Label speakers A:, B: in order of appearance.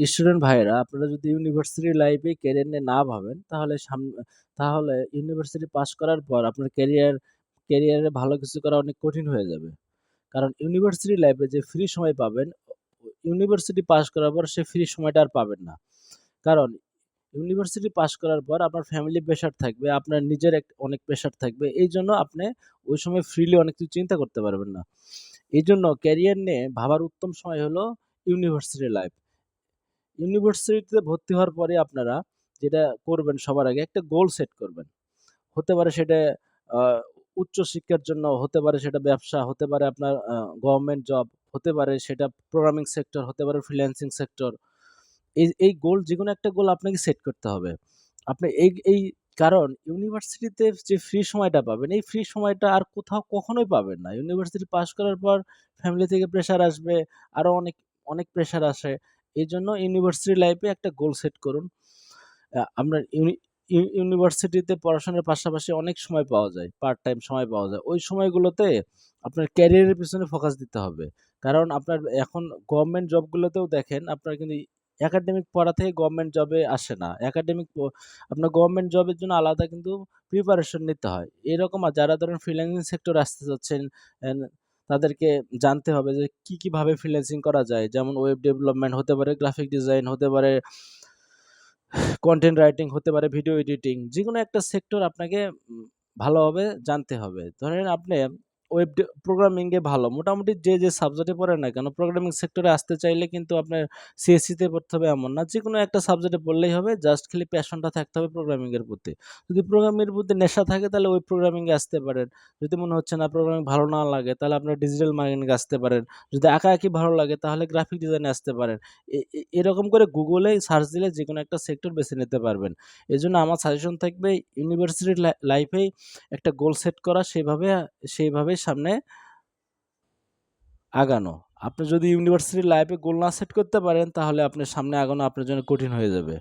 A: Student ভাইয়েরা আপনারা যদি ইউনিভার্সিটি লাইফে ক্যারিয়ার নিয়ে না ভাবেন তাহলে সাম তাহলে ইউনিভার্সিটি পাস করার পর আপনার ক্যারিয়ার ক্যারিয়ারে ভালো কিছু করা অনেক কঠিন হয়ে যাবে। কারণ ইউনিভার্সিটি লাইফে যে ফ্রি সময় পাবেন, ইউনিভার্সিটি পাস করার পর সে ফ্রি সময়টা আর পাবেন না। কারণ ইউনিভার্সিটি পাস করার পর আপনার ফ্যামিলি প্রেশার থাকবে, আপনার নিজের এক অনেক প্রেশার থাকবে। এই জন্য আপনি ওই সময় ফ্রিলি অনেক কিছু চিন্তা করতে পারবেন না। এই জন্য ক্যারিয়ার নিয়ে ভাবার উত্তম সময় হলো ইউনিভার্সিটি লাইফ। ইউনিভার্সিটিতে ভর্তি হওয়ার পরে আপনারা যেটা করবেন সবার আগে একটা গোল সেট করবেন। হতে পারে সেটা উচ্চশিক্ষার জন্য, হতে পারে সেটা ব্যবসা, হতে পারে আপনার গভর্নমেন্ট জব, হতে পারে সেটা প্রোগ্রামিং সেক্টর, হতে পারে ফ্রিল্যান্সিং সেক্টর। এই এই গোল যেকোনো একটা গোল আপনাকে সেট করতে হবে। আপনি এই এই কারণ ইউনিভার্সিটিতে যে ফ্রি সময়টা পাবেন, এই ফ্রি সময়টা আর কোথাও কখনোই পাবেন না। ইউনিভার্সিটি পাস করার পর ফ্যামিলি থেকে প্রেশার আসবে, আরও অনেক, অনেক প্রেশার আসে। এজন্য ইউনিভার্সিটি লাইফে একটা গোল সেট করুন। আপনার ইউনি ইউ ইউনিভার্সিটিতে পড়াশোনার পাশাপাশি অনেক সময় পাওয়া যায়। পার্ট টাইম সময় পাওয়া যায়। ওই সময়গুলোতে আপনার ক্যারিয়ারের পিছনে ফোকাস দিতে হবে। কারণ আপনার এখন গভর্নমেন্ট জবগুলোতেও দেখেন আপনার কিন্তু একাডেমিক পড়া থেকে গভর্নমেন্ট জবে আসে না। একাডেমিক আপনার গভর্নমেন্ট জবের জন্য আলাদা কিন্তু প্রিপারেশন নিতে হয়। এরকম যারা ধরেন ফ্রিল্যান্সিং সেক্টর আসতে চাচ্ছেন, তাদেরকে জানতে হবে যে কী কীভাবে ফ্রিল্যান্সিং করা যায়। যেমন ওয়েব ডেভেলপমেন্ট হতে পারে, গ্রাফিক ডিজাইন হতে পারে, কন্টেন্ট রাইটিং হতে পারে, ভিডিও এডিটিং। যে কোনো একটা সেক্টর আপনাকে ভালোভাবে জানতে হবে। ধরেন আপনি ওয়েব ডে প্রোগ্রামিং ভালো। মোটামুটি যে, যে সাবজেক্টে পড়ে না কেন প্রোগ্রামিং সেক্টরে আসতে চাইলে কিন্তু আপনার সিএসসিতে পড়তে হবে এমন না। যে কোনো একটা সাবজেক্টে পড়লেই হবে। জাস্ট খালি প্যাশনটা থাকতে হবে প্রোগ্রামিংয়ের প্রতি। যদি প্রোগ্রামিং এর প্রতি নেশা থাকে তাহলে ওয়েব প্রোগ্রামিংয়ে আসতে পারেন। যদি মনে হচ্ছে না প্রোগ্রামিং ভালো না লাগে তাহলে আপনার ডিজিটাল মার্কেটিং আসতে পারেন। যদি আঁকাআঁকি ভালো লাগে তাহলে গ্রাফিক ডিজাইন আসতে পারেন। এরকম করে গুগলে সার্চ দিলে যে কোনো একটা সেক্টর বেছে নিতে পারবেন। এজন্য আমার সাজেশন থাকবে ইউনিভার্সিটির লাই লাইফেই একটা গোল সেট করা সেভাবে সেইভাবে সামনে আগানো। আপনি যদি ইউনিভার্সিটি লাইফে গোল না সেট করতে পারেন, তাহলে আপনার সামনে আগানো আপনার জন্য কঠিন হয়ে যাবে।